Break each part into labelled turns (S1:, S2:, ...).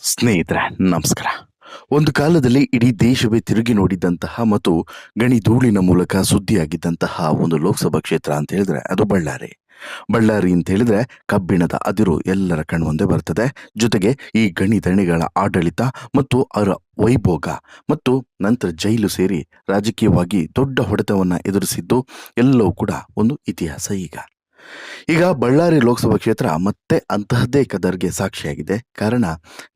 S1: ಸ್ನೇಹಿತರೆ, ನಮಸ್ಕಾರ. ಒಂದು ಕಾಲದಲ್ಲಿ ಇಡೀ ದೇಶವೇ ತಿರುಗಿ ನೋಡಿದ್ದಂತಹ ಮತ್ತು ಗಣಿ ಧೂಳಿನ ಮೂಲಕ ಸುದ್ದಿಯಾಗಿದ್ದಂತಹ ಒಂದು ಲೋಕಸಭಾ ಕ್ಷೇತ್ರ ಅಂತ ಹೇಳಿದ್ರೆ ಅದು ಬಳ್ಳಾರಿ. ಬಳ್ಳಾರಿ ಅಂತ ಹೇಳಿದ್ರೆ ಕಬ್ಬಿಣದ ಅದಿರು ಎಲ್ಲರ ಕಣ್ಮುಂದೆ ಬರ್ತದೆ. ಜೊತೆಗೆ ಈ ಗಣಿ ದಣಿಗಳ ಆಡಳಿತ ಮತ್ತು ಅವರ ವೈಭೋಗ ಮತ್ತು ನಂತರ ಜೈಲು ಸೇರಿ ರಾಜಕೀಯವಾಗಿ ದೊಡ್ಡ ಹೊಡೆತವನ್ನು ಎದುರಿಸಿದ್ದು ಎಲ್ಲವೂ ಕೂಡ ಒಂದು ಇತಿಹಾಸ ಈಗ. ಈಗ ಬಳ್ಳಾರಿ ಲೋಕಸಭಾ ಕ್ಷೇತ್ರ ಮತ್ತೆ ಅಂತಹದ್ದೇ ಕದರ್ಗೆ ಸಾಕ್ಷಿಯಾಗಿದೆ. ಕಾರಣ,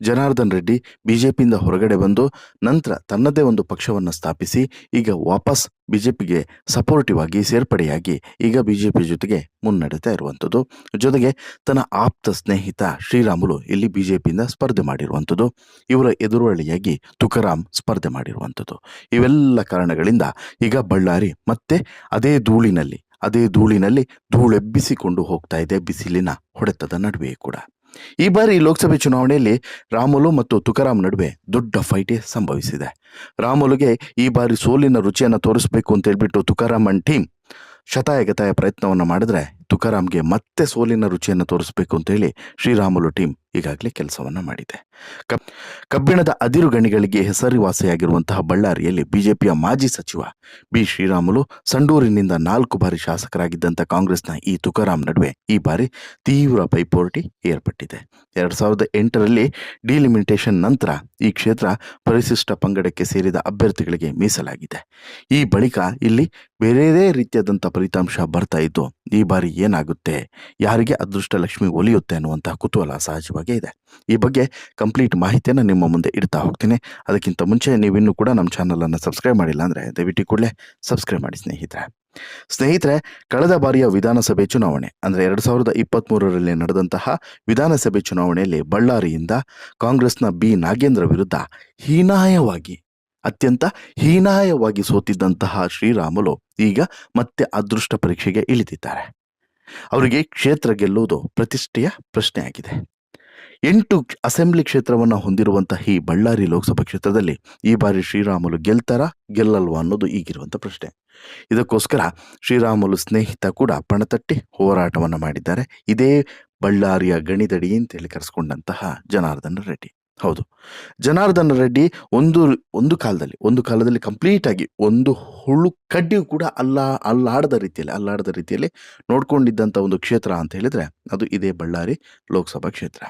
S1: ಜನಾರ್ದನ್ ರೆಡ್ಡಿ ಬಿಜೆಪಿಯಿಂದ ಹೊರಗಡೆ ಬಂದು ನಂತರ ತನ್ನದೇ ಒಂದು ಪಕ್ಷವನ್ನು ಸ್ಥಾಪಿಸಿ, ಈಗ ವಾಪಸ್ ಬಿಜೆಪಿಗೆ ಸಪೋರ್ಟಿವ್ ಆಗಿ, ಸೇರ್ಪಡೆಯಾಗಿ ಈಗ ಬಿಜೆಪಿ ಜೊತೆಗೆ ಮುನ್ನಡೆತಾ ಇರುವಂಥದ್ದು. ಜೊತೆಗೆ ತನ್ನ ಆಪ್ತ ಸ್ನೇಹಿತ ಶ್ರೀರಾಮುಲು ಇಲ್ಲಿ ಬಿಜೆಪಿಯಿಂದ ಸ್ಪರ್ಧೆ ಮಾಡಿರುವಂಥದ್ದು. ಇವರ ಎದುರುವಳಿಯಾಗಿ ತುಕಾರಾಂ ಸ್ಪರ್ಧೆ ಮಾಡಿರುವಂಥದ್ದು. ಇವೆಲ್ಲ ಕಾರಣಗಳಿಂದ ಈಗ ಬಳ್ಳಾರಿ ಮತ್ತೆ ಅದೇ ಧೂಳಿನಲ್ಲಿ ಅದೇ ಧೂಳಿನಲ್ಲಿ ಧೂಳೆಬ್ಬಿಸಿಕೊಂಡು ಹೋಗ್ತಾ ಇದೆ ಬಿಸಿಲಿನ ಹೊಡೆತದ ನಡುವೆ ಕೂಡ. ಈ ಬಾರಿ ಲೋಕಸಭೆ ಚುನಾವಣೆಯಲ್ಲಿ ರಾಮುಲು ಮತ್ತು ತುಕಾರಾಮ್ ನಡುವೆ ದೊಡ್ಡ ಫೈಟೇ ಸಂಭವಿಸಿದೆ. ರಾಮುಲುಗೆ ಈ ಬಾರಿ ಸೋಲಿನ ರುಚಿಯನ್ನು ತೋರಿಸಬೇಕು ಅಂತ ಹೇಳ್ಬಿಟ್ಟು ತುಕಾರಾಮ್ ಅಂಡ್ ಟೀಮ್ ಶತಾಯಗತಾಯ ಪ್ರಯತ್ನವನ್ನು ಮಾಡಿದ್ರೆ ತುಕಾರಾಂಗೆ ಮತ್ತೆ ಸೋಲಿನ ರುಚಿಯನ್ನು ತೋರಿಸಬೇಕು ಅಂತ ಹೇಳಿ ಶ್ರೀರಾಮುಲು ಟೀಮ್ ಈಗಾಗಲೇ ಕೆಲಸವನ್ನ ಮಾಡಿದೆ. ಕಬ್, ಕಬ್ಬಿಣದ ಅದಿರು ಗಣಿಗಳಿಗೆ ಹೆಸರುವಾಸಿಯಾಗಿರುವಂತಹ ಬಳ್ಳಾರಿಯಲ್ಲಿ ಬಿಜೆಪಿಯ ಮಾಜಿ ಸಚಿವ ಬಿ ಶ್ರೀರಾಮುಲು ಸಂಡೂರಿನಿಂದ ನಾಲ್ಕು ಬಾರಿ ಶಾಸಕರಾಗಿದ್ದಂಥ ಕಾಂಗ್ರೆಸ್ನ ಈ ತುಕಾರಾಮ್ ನಡುವೆ ಈ ಬಾರಿ ತೀವ್ರ ಪೈಪೋಟಿ ಏರ್ಪಟ್ಟಿದೆ. ಎರಡು ಸಾವಿರದ ಎಂಟರಲ್ಲಿ ಡಿಲಿಮಿಟೇಷನ್ ನಂತರ ಈ ಕ್ಷೇತ್ರ ಪರಿಶಿಷ್ಟ ಪಂಗಡಕ್ಕೆ ಸೇರಿದ ಅಭ್ಯರ್ಥಿಗಳಿಗೆ ಮೀಸಲಾಗಿದೆ. ಈ ಬಳಿಕ ಇಲ್ಲಿ ಬೇರೆದೇ ರೀತಿಯಾದಂಥ ಫಲಿತಾಂಶ ಬರ್ತಾ ಇದ್ದು ಈ ಬಾರಿ ಏನಾಗುತ್ತೆ? ಯಾರಿಗೆ ಅದೃಷ್ಟ ಲಕ್ಷ್ಮಿ ಒಲಿಯುತ್ತೆ ಅನ್ನುವಂತಹ ಕುತೂಹಲ ಸಹಜವಾಗೇ ಇದೆ. ಈ ಬಗ್ಗೆ ಕಂಪ್ಲೀಟ್ ಮಾಹಿತಿಯನ್ನು ನಿಮ್ಮ ಮುಂದೆ ಇಡ್ತಾ ಹೋಗ್ತೀನಿ. ಅದಕ್ಕಿಂತ ಮುಂಚೆ ನೀವಿನ್ನೂ ಕೂಡ ನಮ್ಮ ಚಾನಲನ್ನು ಸಬ್ಸ್ಕ್ರೈಬ್ ಮಾಡಿಲ್ಲ ಅಂದರೆ ದಯವಿಟ್ಟು ಕೂಡಲೇ ಸಬ್ಸ್ಕ್ರೈಬ್ ಮಾಡಿ ಸ್ನೇಹಿತರೆ. ಸ್ನೇಹಿತರೆ, ಕಳೆದ ಬಾರಿಯ ವಿಧಾನಸಭೆ ಚುನಾವಣೆ, ಅಂದರೆ ಎರಡು ಸಾವಿರದ ಇಪ್ಪತ್ತ್ಮೂರರಲ್ಲಿ ನಡೆದಂತಹ ವಿಧಾನಸಭೆ ಚುನಾವಣೆಯಲ್ಲಿ ಬಳ್ಳಾರಿಯಿಂದ ಕಾಂಗ್ರೆಸ್ನ ಬಿ. ನಾಗೇಂದ್ರ ವಿರುದ್ಧ ಹೀನಾಯವಾಗಿ, ಅತ್ಯಂತ ಹೀನಾಯವಾಗಿ ಸೋತಿದ್ದಂತಹ ಶ್ರೀರಾಮುಲು ಈಗ ಮತ್ತೆ ಅದೃಷ್ಟ ಪರೀಕ್ಷೆಗೆ ಇಳಿದಿದ್ದಾರೆ. ಅವರಿಗೆ ಕ್ಷೇತ್ರ ಗೆಲ್ಲುವುದು ಪ್ರತಿಷ್ಠೆಯ ಪ್ರಶ್ನೆಯಾಗಿದೆ. ಎಂಟು ಅಸೆಂಬ್ಲಿ ಕ್ಷೇತ್ರವನ್ನು ಹೊಂದಿರುವಂತಹ ಈ ಬಳ್ಳಾರಿ ಲೋಕಸಭಾ ಕ್ಷೇತ್ರದಲ್ಲಿ ಈ ಬಾರಿ ಶ್ರೀರಾಮುಲು ಗೆಲ್ತಾರಾ, ಗೆಲ್ಲಲ್ವಾ ಅನ್ನೋದು ಈಗಿರುವಂಥ ಪ್ರಶ್ನೆ. ಇದಕ್ಕೋಸ್ಕರ ಶ್ರೀರಾಮುಲು ಸ್ನೇಹಿತ ಕೂಡ ಪಣತಟ್ಟಿ ಹೋರಾಟವನ್ನು ಮಾಡಿದ್ದಾರೆ. ಇದೇ ಬಳ್ಳಾರಿಯ ಗಣಿದಡಿ ಅಂತೇಳಿ ಕರೆಸ್ಕೊಂಡಂತಹ ಜನಾರ್ದನ ರೆಡ್ಡಿ. ಹೌದು. ಜನಾರ್ದನ ರೆಡ್ಡಿ ಒಂದು ಒಂದು ಕಾಲದಲ್ಲಿ ಒಂದು ಕಾಲದಲ್ಲಿ ಕಂಪ್ಲೀಟ್ ಆಗಿ ಒಂದು ಹುಳು ಕಡ್ಡಿಯೂ ಕೂಡ ಅಲ್ಲ, ಅಲ್ಲಾಡದ ರೀತಿಯಲ್ಲಿ ಅಲ್ಲಾಡದ ರೀತಿಯಲ್ಲಿ ನೋಡ್ಕೊಂಡಿದ್ದಂಥ ಒಂದು ಕ್ಷೇತ್ರ ಅಂತ ಹೇಳಿದ್ರೆ ಅದು ಇದೇ ಬಳ್ಳಾರಿ ಲೋಕಸಭಾ ಕ್ಷೇತ್ರ.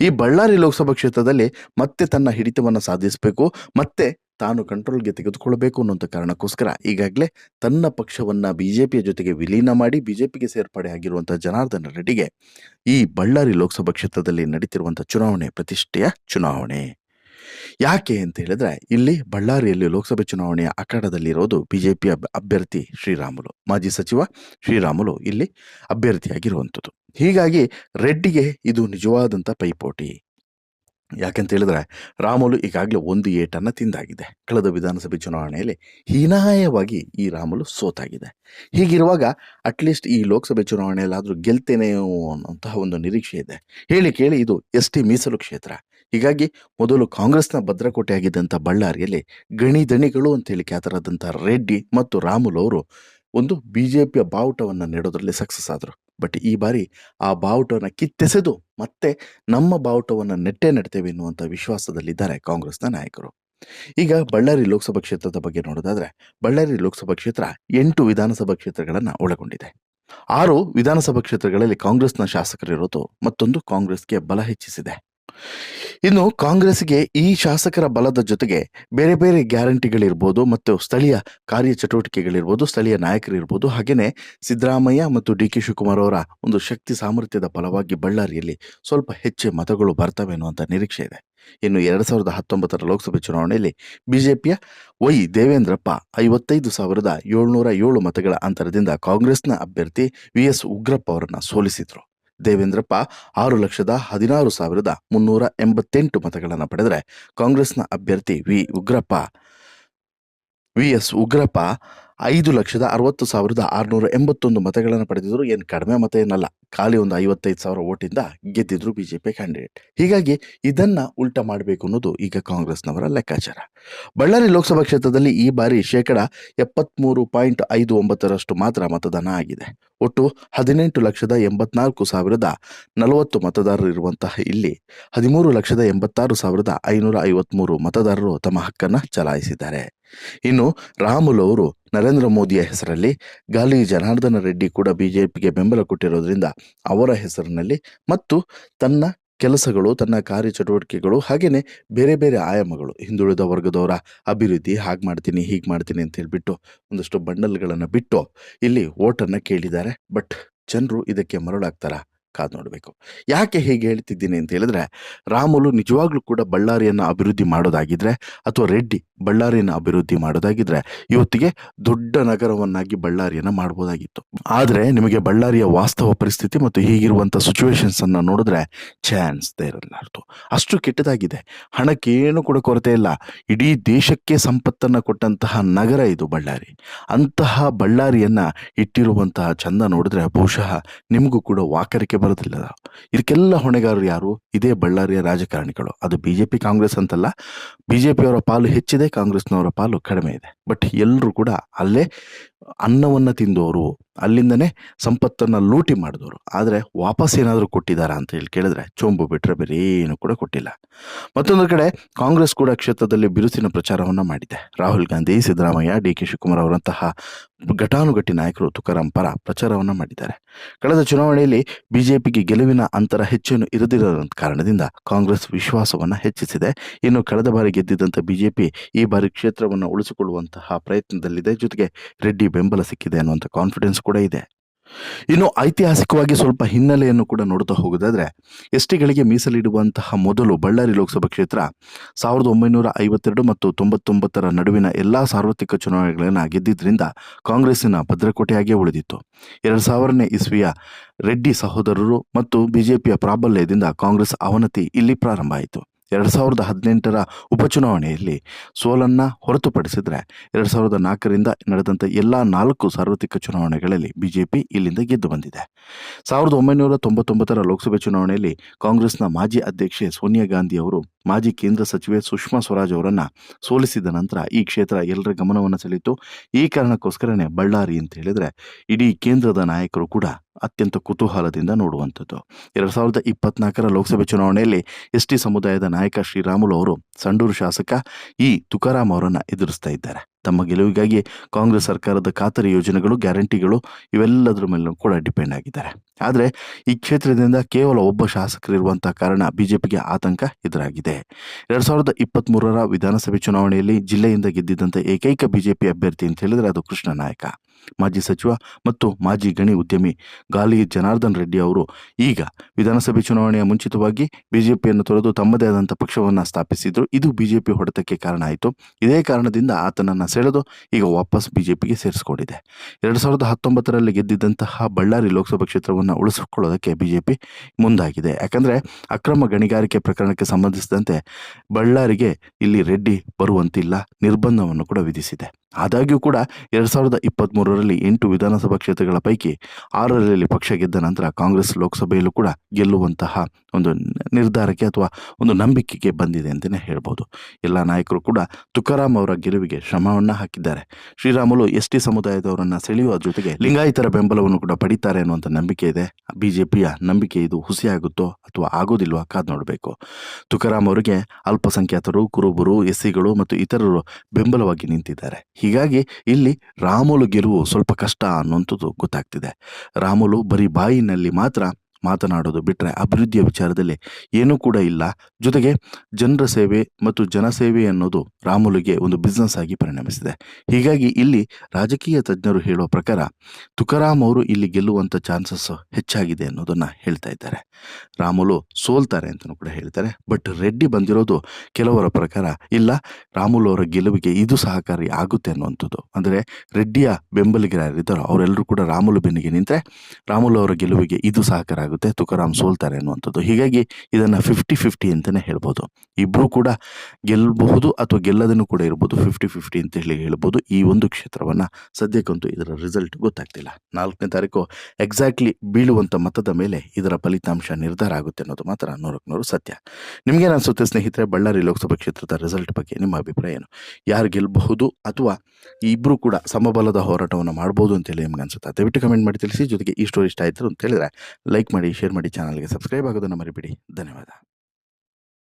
S1: ಈ ಬಳ್ಳಾರಿ ಲೋಕಸಭಾ ಕ್ಷೇತ್ರದಲ್ಲಿ ಮತ್ತೆ ತನ್ನ ಹಿಡಿತವನ್ನು ಸಾಧಿಸಬೇಕು, ಮತ್ತೆ ತಾನು ಕಂಟ್ರೋಲ್ಗೆ ತೆಗೆದುಕೊಳ್ಳಬೇಕು ಅನ್ನೋಂಥ ಕಾರಣಕ್ಕೋಸ್ಕರ ಈಗಾಗಲೇ ತನ್ನ ಪಕ್ಷವನ್ನು ಬಿ ಜೆ ಪಿಯ ಜೊತೆಗೆ ವಿಲೀನ ಮಾಡಿ ಬಿಜೆಪಿಗೆ ಸೇರ್ಪಡೆ ಆಗಿರುವಂಥ ಜನಾರ್ದನ ರೆಡ್ಡಿಗೆ ಈ ಬಳ್ಳಾರಿ ಲೋಕಸಭಾ ಕ್ಷೇತ್ರದಲ್ಲಿ ನಡೀತಿರುವಂಥ ಚುನಾವಣೆ ಪ್ರತಿಷ್ಠೆಯ ಚುನಾವಣೆ. ಯಾಕೆ ಅಂತ ಹೇಳಿದ್ರೆ, ಇಲ್ಲಿ ಬಳ್ಳಾರಿಯಲ್ಲಿ ಲೋಕಸಭೆ ಚುನಾವಣೆಯ ಅಖಾಡದಲ್ಲಿರೋದು ಬಿಜೆಪಿ ಅಭ್ಯರ್ಥಿ ಶ್ರೀರಾಮುಲು. ಮಾಜಿ ಸಚಿವ ಶ್ರೀರಾಮುಲು ಇಲ್ಲಿ ಅಭ್ಯರ್ಥಿಯಾಗಿರುವಂಥದ್ದು. ಹೀಗಾಗಿ ರೆಡ್ಡಿಗೆ ಇದು ನಿಜವಾದಂಥ ಪೈಪೋಟಿ. ಯಾಕೆಂತ ಹೇಳಿದ್ರೆ, ರಾಮುಲು ಈಗಾಗಲೇ ಒಂದು ಏಟನ್ನು ತಿಂದಾಗಿದೆ. ಕಳೆದ ವಿಧಾನಸಭೆ ಚುನಾವಣೆಯಲ್ಲಿ ಹೀನಾಯವಾಗಿ ಈ ರಾಮುಲು ಸೋತಾಗಿದೆ. ಹೀಗಿರುವಾಗ ಅಟ್ಲೀಸ್ಟ್ ಈ ಲೋಕಸಭೆ ಚುನಾವಣೆಯಲ್ಲಾದರೂ ಗೆಲ್ತೇನೆಯೋ ಅನ್ನುವಂತಹ ಒಂದು ನಿರೀಕ್ಷೆ ಇದೆ. ಹೇಳಿ ಕೇಳಿ ಇದು ಎಸ್ ಟಿ ಮೀಸಲು ಕ್ಷೇತ್ರ. ಹೀಗಾಗಿ ಮೊದಲು ಕಾಂಗ್ರೆಸ್ನ ಭದ್ರಕೋಟೆ ಆಗಿದ್ದಂಥ ಬಳ್ಳಾರಿಯಲ್ಲಿ ಗಣಿ ದಣಿಗಳು ಅಂತೇಳಿ ಖ್ಯಾತರಾದಂಥ ರೆಡ್ಡಿ ಮತ್ತು ರಾಮುಲು ಅವರು ಒಂದು ಬಿ ಜೆ ಪಿಯ ಬಾವುಟವನ್ನು ನೆಡೋದ್ರಲ್ಲಿ ಸಕ್ಸಸ್ ಆದರು. ಬಟ್ ಈ ಬಾರಿ ಆ ಬಾವುಟವನ್ನು ಕಿತ್ತೆಸೆದು ಮತ್ತೆ ನಮ್ಮ ಬಾವುಟವನ್ನು ನೆಟ್ಟೆ ನೆಡ್ತೇವೆ ಎನ್ನುವಂಥ ವಿಶ್ವಾಸದಲ್ಲಿದ್ದಾರೆ ಕಾಂಗ್ರೆಸ್ನ ನಾಯಕರು. ಈಗ ಬಳ್ಳಾರಿ ಲೋಕಸಭಾ ಕ್ಷೇತ್ರದ ಬಗ್ಗೆ ನೋಡೋದಾದರೆ ಬಳ್ಳಾರಿ ಲೋಕಸಭಾ ಕ್ಷೇತ್ರ ಎಂಟು ವಿಧಾನಸಭಾ ಕ್ಷೇತ್ರಗಳನ್ನು ಒಳಗೊಂಡಿದೆ. ಆರು ವಿಧಾನಸಭಾ ಕ್ಷೇತ್ರಗಳಲ್ಲಿ ಕಾಂಗ್ರೆಸ್ನ ಶಾಸಕರಿರೋದು ಮತ್ತೊಂದು ಕಾಂಗ್ರೆಸ್ಗೆ ಬಲ ಹೆಚ್ಚಿಸಿದೆ. ಇನ್ನು ಕಾಂಗ್ರೆಸ್ಗೆ ಈ ಶಾಸಕರ ಬಲದ ಜೊತೆಗೆ ಬೇರೆ ಬೇರೆ ಗ್ಯಾರಂಟಿಗಳಿರ್ಬೋದು ಮತ್ತು ಸ್ಥಳೀಯ ಕಾರ್ಯಚಟುವಟಿಕೆಗಳಿರ್ಬೋದು, ಸ್ಥಳೀಯ ನಾಯಕರಿರ್ಬೋದು, ಹಾಗೆಯೇ ಸಿದ್ದರಾಮಯ್ಯ ಮತ್ತು ಡಿ ಕೆ ಶಿವಕುಮಾರ್ ಅವರ ಒಂದು ಶಕ್ತಿ ಸಾಮರ್ಥ್ಯದ ಫಲವಾಗಿ ಬಳ್ಳಾರಿಯಲ್ಲಿ ಸ್ವಲ್ಪ ಹೆಚ್ಚು ಮತಗಳು ಬರ್ತವೆ ಅನ್ನುವಂಥ ನಿರೀಕ್ಷೆ ಇದೆ. ಇನ್ನು ಎರಡು ಸಾವಿರದ ಹತ್ತೊಂಬತ್ತರ ಲೋಕಸಭೆ ಚುನಾವಣೆಯಲ್ಲಿ ಬಿಜೆಪಿಯ ವೈ ದೇವೇಂದ್ರಪ್ಪ ಐವತ್ತೈದು ಸಾವಿರದ ಏಳ್ನೂರ ಏಳು ಮತಗಳ ಅಂತರದಿಂದ ಕಾಂಗ್ರೆಸ್ನ ಅಭ್ಯರ್ಥಿ ವಿ ಎಸ್ ಉಗ್ರಪ್ಪ ಅವರನ್ನು ಸೋಲಿಸಿದ್ರು. ದೇವೇಂದ್ರಪ್ಪ ಆರು ಲಕ್ಷದ ಹದಿನಾರು ಸಾವಿರದ ಮುನ್ನೂರ ಎಂಬತ್ತೆಂಟು ಮತಗಳನ್ನು ಪಡೆದರೆ ಕಾಂಗ್ರೆಸ್ನ ಅಭ್ಯರ್ಥಿ V. Ugrappa. V S Ugrappa ಐದು ಲಕ್ಷದ ಅರವತ್ತು ಸಾವಿರದ ಆರುನೂರ ಎಂಬತ್ತೊಂದು ಮತಗಳನ್ನು ಪಡೆದಿದ್ರು ಏನು ಕಡಿಮೆ ಮತ ಏನಲ್ಲ. ಖಾಲಿ ಒಂದು ಐವತ್ತೈದು ಸಾವಿರ ಓಟಿಂದ ಗೆದ್ದಿದ್ರು ಬಿಜೆಪಿ ಕ್ಯಾಂಡಿಡೇಟ್. ಹೀಗಾಗಿ ಇದನ್ನ ಉಲ್ಟಾ ಮಾಡಬೇಕು ಅನ್ನೋದು ಈಗ ಕಾಂಗ್ರೆಸ್ನವರ ಲೆಕ್ಕಾಚಾರ. ಬಳ್ಳಾರಿ ಲೋಕಸಭಾ ಕ್ಷೇತ್ರದಲ್ಲಿ ಈ ಬಾರಿ ಶೇಕಡ ಎಪ್ಪತ್ತ್ಮೂರು ಪಾಯಿಂಟ್ ಐದು ಒಂಬತ್ತರಷ್ಟು ಮಾತ್ರ ಮತದಾನ ಆಗಿದೆ. ಒಟ್ಟು ಹದಿನೆಂಟು ಲಕ್ಷದ ಎಂಬತ್ನಾಲ್ಕು ಸಾವಿರದ ನಲವತ್ತು ಮತದಾರರು ಇರುವಂತಹ ಇಲ್ಲಿ ಹದಿಮೂರು ಲಕ್ಷದ ಎಂಬತ್ತಾರು ಸಾವಿರದ ಐನೂರ ಐವತ್ಮೂರು ಮತದಾರರು ತಮ್ಮ ಹಕ್ಕನ್ನು ಚಲಾಯಿಸಿದ್ದಾರೆ. ಇನ್ನು ರಾಮುಲು ಅವರು ನರೇಂದ್ರ ಮೋದಿಯ ಹೆಸರಲ್ಲಿ ಗಾಲಿ ಜನಾರ್ದನ ರೆಡ್ಡಿ ಕೂಡ ಬಿಜೆಪಿಗೆ ಬೆಂಬಲ ಕೊಟ್ಟಿರೋದ್ರಿಂದ ಅವರ ಹೆಸರಿನಲ್ಲಿ ಮತ್ತು ತನ್ನ ಕೆಲಸಗಳು, ತನ್ನ ಕಾರ್ಯಚಟುವಟಿಕೆಗಳು ಹಾಗೆಯೇ ಬೇರೆ ಬೇರೆ ಆಯಾಮಗಳು. ಹಿಂದುಳಿದ ವರ್ಗದವರ ಅಭಿವೃದ್ಧಿ ಹಾಗೆ ಮಾಡ್ತೀನಿ, ಹೀಗೆ ಮಾಡ್ತೀನಿ ಅಂತ ಹೇಳಿಬಿಟ್ಟು ಒಂದಷ್ಟು ಬಂಡಲ್ಗಳನ್ನು ಬಿಟ್ಟು ಇಲ್ಲಿ ಓಟನ್ನು ಕೇಳಿದ್ದಾರೆ. ಬಟ್ ಜನರು ಇದಕ್ಕೆ ಮರಳಾಗ್ತಾರ? ಕಾದು ನೋಡಬೇಕು. ಯಾಕೆ ಹೀಗೆ ಹೇಳ್ತಿದ್ದೀನಿ ಅಂತ ಹೇಳಿದ್ರೆ, ರಾಮುಲು ನಿಜವಾಗ್ಲೂ ಕೂಡ ಬಳ್ಳಾರಿಯನ್ನು ಅಭಿವೃದ್ಧಿ ಮಾಡೋದಾಗಿದ್ರೆ ಅಥವಾ ರೆಡ್ಡಿ ಬಳ್ಳಾರಿಯನ್ನು ಅಭಿವೃದ್ಧಿ ಮಾಡೋದಾಗಿದ್ರೆ ಇವತ್ತಿಗೆ ದೊಡ್ಡ ನಗರವನ್ನಾಗಿ ಬಳ್ಳಾರಿಯನ್ನು ಮಾಡ್ಬೋದಾಗಿತ್ತು. ಆದರೆ ನಿಮಗೆ ಬಳ್ಳಾರಿಯ ವಾಸ್ತವ ಪರಿಸ್ಥಿತಿ ಮತ್ತು ಹೀಗಿರುವಂಥ ಸಿಚುವೇಶನ್ಸ್ ಅನ್ನು ನೋಡಿದ್ರೆ ಚಾನ್ಸ್ ಇರಲಾರ್ದು ಅಷ್ಟು ಕೆಟ್ಟದಾಗಿದೆ. ಹಣಕ್ಕೇನು ಕೂಡ ಕೊರತೆ ಇಲ್ಲ. ಇಡೀ ದೇಶಕ್ಕೆ ಸಂಪತ್ತನ್ನು ಕೊಟ್ಟಂತಹ ನಗರ ಇದು ಬಳ್ಳಾರಿ. ಅಂತಹ ಬಳ್ಳಾರಿಯನ್ನ ಇಟ್ಟಿರುವಂತಹ ಚಂದ ನೋಡಿದ್ರೆ ಬಹುಶಃ ನಿಮಗೂ ಕೂಡ ವಾಕರಿಕೆ ಬರೋದಿಲ್ಲ ಇದಕ್ಕೆಲ್ಲ ಹೊಣೆಗಾರರು ಯಾರು? ಇದೇ ಬಳ್ಳಾರಿಯ ರಾಜಕಾರಣಿಗಳು. ಅದು ಬಿಜೆಪಿ ಕಾಂಗ್ರೆಸ್ ಅಂತಲ್ಲ, ಬಿಜೆಪಿಯವರ ಪಾಲು ಹೆಚ್ಚಿದೆ, ಕಾಂಗ್ರೆಸ್ನವರ ಪಾಲು ಕಡಿಮೆ ಇದೆ. ಬಟ್ ಎಲ್ಲರೂ ಕೂಡ ಅಲ್ಲೇ ಅನ್ನವನ್ನು ತಿಂದವರು ಅಲ್ಲಿಂದನೇ ಸಂಪತ್ತನ್ನು ಲೂಟಿ ಮಾಡಿದವರು ಆದರೆ ವಾಪಸ್ ಏನಾದರೂ ಕೊಟ್ಟಿದ್ದಾರಾ ಅಂತ ಹೇಳಿ ಕೇಳಿದ್ರೆ ಚೊಂಬು ಬಿಟ್ಟರೆ ಬೇರೆ ಏನು ಕೂಡ ಕೊಟ್ಟಿಲ್ಲ. ಮತ್ತೊಂದು ಕಡೆ ಕಾಂಗ್ರೆಸ್ ಕೂಡ ಕ್ಷೇತ್ರದಲ್ಲಿ ಬಿರುಸಿನ ಪ್ರಚಾರವನ್ನು ಮಾಡಿದೆ. ರಾಹುಲ್ ಗಾಂಧಿ, ಸಿದ್ದರಾಮಯ್ಯ, ಡಿ ಕೆ ಶಿವಕುಮಾರ್ ಅವರಂತಹ ಘಟಾನುಘಟಿ ನಾಯಕರು ತುಕಾರಾಂ ಪರ ಪ್ರಚಾರವನ್ನು ಮಾಡಿದ್ದಾರೆ. ಕಳೆದ ಚುನಾವಣೆಯಲ್ಲಿ ಬಿಜೆಪಿಗೆ ಗೆಲುವಿನ ಅಂತರ ಹೆಚ್ಚೇನು ಇರದಿರೋ ಕಾರಣದಿಂದ ಕಾಂಗ್ರೆಸ್ ವಿಶ್ವಾಸವನ್ನು ಹೆಚ್ಚಿಸಿದೆ. ಇನ್ನು ಕಳೆದ ಬಾರಿ ಗೆದ್ದಿದ್ದಂಥ ಬಿಜೆಪಿ ಈ ಬಾರಿ ಕ್ಷೇತ್ರವನ್ನು ಉಳಿಸಿಕೊಳ್ಳುವಂತಹ ಪ್ರಯತ್ನದಲ್ಲಿದೆ. ಜೊತೆಗೆ ರೆಡ್ಡಿ ಬೆಂಬಲ ಸಿಕ್ಕಿದೆ ಅನ್ನುವಂಥ ಕಾನ್ಫಿಡೆನ್ಸ್ ಕೂಡ ಇದೆ. ಇನ್ನು ಐತಿಹಾಸಿಕವಾಗಿ ಸ್ವಲ್ಪ ಹಿನ್ನೆಲೆಯನ್ನು ಕೂಡ ನೋಡ್ತಾ ಹೋಗೋದಾದ್ರೆ ಎಸ್ ಟಿಗಳಿಗೆ ಮೀಸಲಿಡುವಂತಹ ಮೊದಲು ಬಳ್ಳಾರಿ ಲೋಕಸಭಾ ಕ್ಷೇತ್ರ ಸಾವಿರದ ಒಂಬೈನೂರ ಐವತ್ತೆರಡು ಮತ್ತು ತೊಂಬತ್ತೊಂಬತ್ತರ ನಡುವಿನ ಎಲ್ಲ ಸಾರ್ವತ್ರಿಕ ಚುನಾವಣೆಗಳನ್ನು ಗೆದ್ದಿದ್ದರಿಂದ ಕಾಂಗ್ರೆಸ್ಸಿನ ಭದ್ರಕೋಟೆಯಾಗಿಯೇ ಉಳಿದಿತ್ತು. ಎರಡು ಸಾವಿರನೇ ಇಸ್ವಿಯ ರೆಡ್ಡಿ ಸಹೋದರರು ಮತ್ತು ಬಿಜೆಪಿಯ ಪ್ರಾಬಲ್ಯದಿಂದ ಕಾಂಗ್ರೆಸ್ ಅವನತಿ ಇಲ್ಲಿ ಪ್ರಾರಂಭ ಆಯಿತು. ಎರಡು ಸಾವಿರದ ಹದಿನೆಂಟರ ಉಪಚುನಾವಣೆಯಲ್ಲಿ ಸೋಲನ್ನು ಹೊರತುಪಡಿಸಿದರೆ ಎರಡು ಸಾವಿರದ ನಾಲ್ಕರಿಂದ ನಡೆದಂಥ ಎಲ್ಲ ನಾಲ್ಕು ಸಾರ್ವತ್ರಿಕ ಚುನಾವಣೆಗಳಲ್ಲಿ ಬಿಜೆಪಿ ಇಲ್ಲಿಂದ ಗೆದ್ದು ಬಂದಿದೆ. ಸಾವಿರದ ಒಂಬೈನೂರ ತೊಂಬತ್ತೊಂಬತ್ತರ ಲೋಕಸಭೆ ಚುನಾವಣೆಯಲ್ಲಿ ಕಾಂಗ್ರೆಸ್ನ ಮಾಜಿ ಅಧ್ಯಕ್ಷೆ ಸೋನಿಯಾ ಗಾಂಧಿ ಅವರು ಮಾಜಿ ಕೇಂದ್ರ ಸಚಿವೆ ಸುಷ್ಮಾ ಸ್ವರಾಜ್ ಅವರನ್ನು ಸೋಲಿಸಿದ ನಂತರ ಈ ಕ್ಷೇತ್ರ ಎಲ್ಲರ ಗಮನವನ್ನು ಸೆಳೆಯಿತು. ಈ ಕಾರಣಕ್ಕೋಸ್ಕರನೇ ಬಳ್ಳಾರಿ ಅಂತ ಹೇಳಿದರೆ ಇಡೀ ಕೇಂದ್ರದ ನಾಯಕರು ಕೂಡ ಅತ್ಯಂತ ಕುತೂಹಲದಿಂದ ನೋಡುವಂಥದ್ದು. ಎರಡು ಸಾವಿರದ ಇಪ್ಪತ್ನಾಲ್ಕರ ಲೋಕಸಭೆ ಚುನಾವಣೆಯಲ್ಲಿ ಎಸ್ ಟಿ ಸಮುದಾಯದ ನಾಯಕ ಶ್ರೀರಾಮುಲು ಅವರು ಸಂಡೂರು ಶಾಸಕ ಈ ತುಕಾರಾಮ್ ಅವರನ್ನು ಎದುರಿಸ್ತಾ ಇದ್ದಾರೆ. ತಮ್ಮ ಗೆಲುವಿಗಾಗಿ ಕಾಂಗ್ರೆಸ್ ಸರ್ಕಾರದ ಖಾತರಿ ಯೋಜನೆಗಳು, ಗ್ಯಾರಂಟಿಗಳು ಇವೆಲ್ಲದರ ಮೇಲೂ ಕೂಡ ಡಿಪೆಂಡ್ ಆಗಿದ್ದಾರೆ. ಆದರೆ ಈ ಕ್ಷೇತ್ರದಿಂದ ಕೇವಲ ಒಬ್ಬ ಶಾಸಕರಿರುವಂತಹ ಕಾರಣ ಬಿಜೆಪಿಗೆ ಆತಂಕ ಎದುರಾಗಿದೆ. ಎರಡ್ ಸಾವಿರದ ಇಪ್ಪತ್ತ್ ವಿಧಾನಸಭೆ ಚುನಾವಣೆಯಲ್ಲಿ ಜಿಲ್ಲೆಯಿಂದ ಗೆದ್ದಿದ್ದಂಥ ಏಕೈಕ ಬಿಜೆಪಿ ಅಭ್ಯರ್ಥಿ ಅಂತ ಹೇಳಿದರೆ ಅದು ಕೃಷ್ಣ ನಾಯಕ. ಮಾಜಿ ಸಚಿವ ಮತ್ತು ಮಾಜಿ ಗಣಿ ಉದ್ಯಮಿ ಗಾಲಿ ಜನಾರ್ದನ್ ರೆಡ್ಡಿ ಅವರು ಈಗ ವಿಧಾನಸಭೆ ಚುನಾವಣೆಯ ಮುಂಚಿತವಾಗಿ ಬಿಜೆಪಿಯನ್ನು ತೊರೆದು ತಮ್ಮದೇ ಆದಂಥ ಪಕ್ಷವನ್ನು ಸ್ಥಾಪಿಸಿದ್ರು. ಇದು ಬಿಜೆಪಿ ಹೊಡೆತಕ್ಕೆ ಕಾರಣ ಆಯಿತು. ಇದೇ ಕಾರಣದಿಂದ ಆತನನ್ನು ಸೆಳೆದು ಈಗ ವಾಪಸ್ ಬಿಜೆಪಿಗೆ ಸೇರಿಸಿಕೊಂಡಿದೆ. ಎರಡು ಸಾವಿರದ ಹತ್ತೊಂಬತ್ತರಲ್ಲಿ ಗೆದ್ದಿದ್ದಂತಹ ಬಳ್ಳಾರಿ ಲೋಕಸಭಾ ಕ್ಷೇತ್ರವನ್ನು ಉಳಿಸಿಕೊಳ್ಳೋದಕ್ಕೆ ಬಿಜೆಪಿ ಮುಂದಾಗಿದೆ. ಯಾಕಂದರೆ ಅಕ್ರಮ ಗಣಿಗಾರಿಕೆ ಪ್ರಕರಣಕ್ಕೆ ಸಂಬಂಧಿಸಿದಂತೆ ಬಳ್ಳಾರಿಗೆ ಇಲ್ಲಿ ರೆಡ್ಡಿ ಬರುವಂತಿಲ್ಲ, ನಿರ್ಬಂಧವನ್ನು ಕೂಡ ವಿಧಿಸಿದೆ. ಆದಾಗ್ಯೂ ಕೂಡ ಎರಡ್ ಸಾವಿರದ ಇಪ್ಪತ್ತ್ ಮೂರರಲ್ಲಿ ಎಂಟು ವಿಧಾನಸಭಾ ಕ್ಷೇತ್ರಗಳ ಪೈಕಿ ಆರರಲ್ಲಿ ಪಕ್ಷ ಗೆದ್ದ ನಂತರ ಕಾಂಗ್ರೆಸ್ ಲೋಕಸಭೆಯಲ್ಲೂ ಕೂಡ ಗೆಲ್ಲುವಂತಹ ಒಂದು ನಿರ್ಧಾರಕ್ಕೆ ಅಥವಾ ಒಂದು ನಂಬಿಕೆಗೆ ಬಂದಿದೆ ಅಂತಲೇ ಹೇಳ್ಬೋದು. ಎಲ್ಲ ನಾಯಕರು ಕೂಡ ತುಕಾರಾಮ್ ಅವರ ಗೆಲುವಿಗೆ ಶ್ರಮವನ್ನು ಹಾಕಿದ್ದಾರೆ. ಶ್ರೀರಾಮುಲು ಎಸ್ ಟಿ ಸಮುದಾಯದವರನ್ನು ಸೆಳೆಯುವ ಜೊತೆಗೆ ಲಿಂಗಾಯತರ ಬೆಂಬಲವನ್ನು ಕೂಡ ಪಡಿತಾರೆ ಅನ್ನುವಂಥ ನಂಬಿಕೆ ಇದೆ. ಬಿಜೆಪಿಯ ನಂಬಿಕೆ ಇದು ಹುಸಿಯಾಗುತ್ತೋ ಅಥವಾ ಆಗೋದಿಲ್ವಾ ಕಾದು ನೋಡಬೇಕು. ತುಕಾರಾಮ್ ಅವರಿಗೆ ಅಲ್ಪಸಂಖ್ಯಾತರು, ಕುರುಬರು, ಎಸ್ಸಿಗಳು ಮತ್ತು ಇತರರು ಬೆಂಬಲವಾಗಿ ನಿಂತಿದ್ದಾರೆ. ಹೀಗಾಗಿ ಇಲ್ಲಿ ರಾಮುಲು ಗೆಲುವು ಸ್ವಲ್ಪ ಕಷ್ಟ ಅನ್ನುವಂಥದ್ದು ಗೊತ್ತಾಗ್ತಿದೆ. ರಾಮುಲು ಬರೀ ಬಾಯಿನಲ್ಲಿ ಮಾತ್ರ ಮಾತನಾಡೋದು ಬಿಟ್ಟರೆ ಅಭಿವೃದ್ಧಿಯ ವಿಚಾರದಲ್ಲಿ ಏನೂ ಕೂಡ ಇಲ್ಲ. ಜೊತೆಗೆ ಜನರ ಸೇವೆ ಮತ್ತು ಜನಸೇವೆ ಅನ್ನೋದು ರಾಮುಲುಗೆ ಒಂದು ಬಿಸ್ನೆಸ್ ಆಗಿ ಪರಿಣಮಿಸಿದೆ. ಹೀಗಾಗಿ ಇಲ್ಲಿ ರಾಜಕೀಯ ತಜ್ಞರು ಹೇಳುವ ಪ್ರಕಾರ ತುಕಾರಾಮ್ ಅವರು ಇಲ್ಲಿ ಗೆಲ್ಲುವಂಥ ಚಾನ್ಸಸ್ ಹೆಚ್ಚಾಗಿದೆ ಅನ್ನೋದನ್ನು ಹೇಳ್ತಾ ಇದ್ದಾರೆ. ರಾಮುಲು ಸೋಲ್ತಾರೆ ಅಂತಲೂ ಕೂಡ ಹೇಳ್ತಾರೆ. ಬಟ್ ರೆಡ್ಡಿ ಬಂದಿರೋದು ಕೆಲವರ ಪ್ರಕಾರ ಇಲ್ಲ. ರಾಮುಲು ಅವರ ಗೆಲುವಿಗೆ ಇದು ಸಹಕಾರಿ ಆಗುತ್ತೆ ಅನ್ನುವಂಥದ್ದು. ಅಂದರೆ ರೆಡ್ಡಿಯ ಬೆಂಬಲಿಗರಾಗಿದ್ದಾರೋ. ಅವರೆಲ್ಲರೂ ಕೂಡ ರಾಮುಲು ಬೆನ್ನಿಗೆ ನಿಂತರೆ ರಾಮುಲು ಅವರ ಗೆಲುವಿಗೆ ಇದು ಸಹಕಾರ ಆಗುತ್ತೆ, ತುಕಾರಾಮ್ ಸೋಲ್ತಾರೆ ಅನ್ನುವಂಥದ್ದು. ಹೀಗಾಗಿ ಇದನ್ನು ಫಿಫ್ಟಿ ಫಿಫ್ಟಿ ಅಂತಲೇ ಹೇಳ್ಬೋದು. ಇಬ್ಬರು ಕೂಡ ಗೆಲ್ಲಬಹುದು ಅಥವಾ ಗೆಲ್ಲದನ್ನು ಕೂಡ ಇರ್ಬೋದು. ಫಿಫ್ಟಿ ಫಿಫ್ಟಿ ಅಂತ ಹೇಳಿ ಹೇಳ್ಬೋದು. ಈ ಒಂದು ಕ್ಷೇತ್ರವನ್ನು ಸದ್ಯಕ್ಕಂತೂ ಇದರ ರಿಸಲ್ಟ್ ಗೊತ್ತಾಗ್ತಿಲ್ಲ. ನಾಲ್ಕನೇ ತಾರೀಕು ಎಕ್ಸಾಕ್ಟ್ಲಿ ಬೀಳುವಂಥ ಮತದ ಮೇಲೆ ಇದರ ಫಲಿತಾಂಶ ನಿರ್ಧಾರ ಆಗುತ್ತೆ ಅನ್ನೋದು ಮಾತ್ರ ನೂರಕ್ಕೆ ನೂರು ಸತ್ಯ. ನಿಮಗೇನು ಅನಿಸುತ್ತೆ ಸ್ನೇಹಿತರೆ, ಬಳ್ಳಾರಿ ಲೋಕಸಭಾ ಕ್ಷೇತ್ರದ ರಿಸಲ್ಟ್ ಬಗ್ಗೆ ನಿಮ್ಮ ಅಭಿಪ್ರಾಯ ಏನು? ಯಾರು ಗೆಲ್ಲಬಹುದು ಅಥವಾ ಇಬ್ಬರು ಕೂಡ ಸಮಬಲದ ಹೋರಾಟವನ್ನು ಮಾಡ್ಬೋದು ಅಂತೇಳಿ ನಿಮ್ಗೆ ಅನ್ಸುತ್ತೆ. ದಯವಿಟ್ಟು ಕಮೆಂಟ್ ಮಾಡಿ ತಿಳಿಸಿ. ಜೊತೆಗೆ ಈ ಸ್ಟೋರಿ ಇಷ್ಟ ಆಯ್ತು ಅಂತ ಹೇಳಿದ್ರೆ ಮಾಡಿ ಶೇರ್ ಮಾಡಿ ಚಾನಲ್ಗೆ ಸಬ್ಸ್ಕ್ರೈಬ್ ಆಗೋದನ್ನು ಮರಿಬೇಡಿ. ಧನ್ಯವಾದ.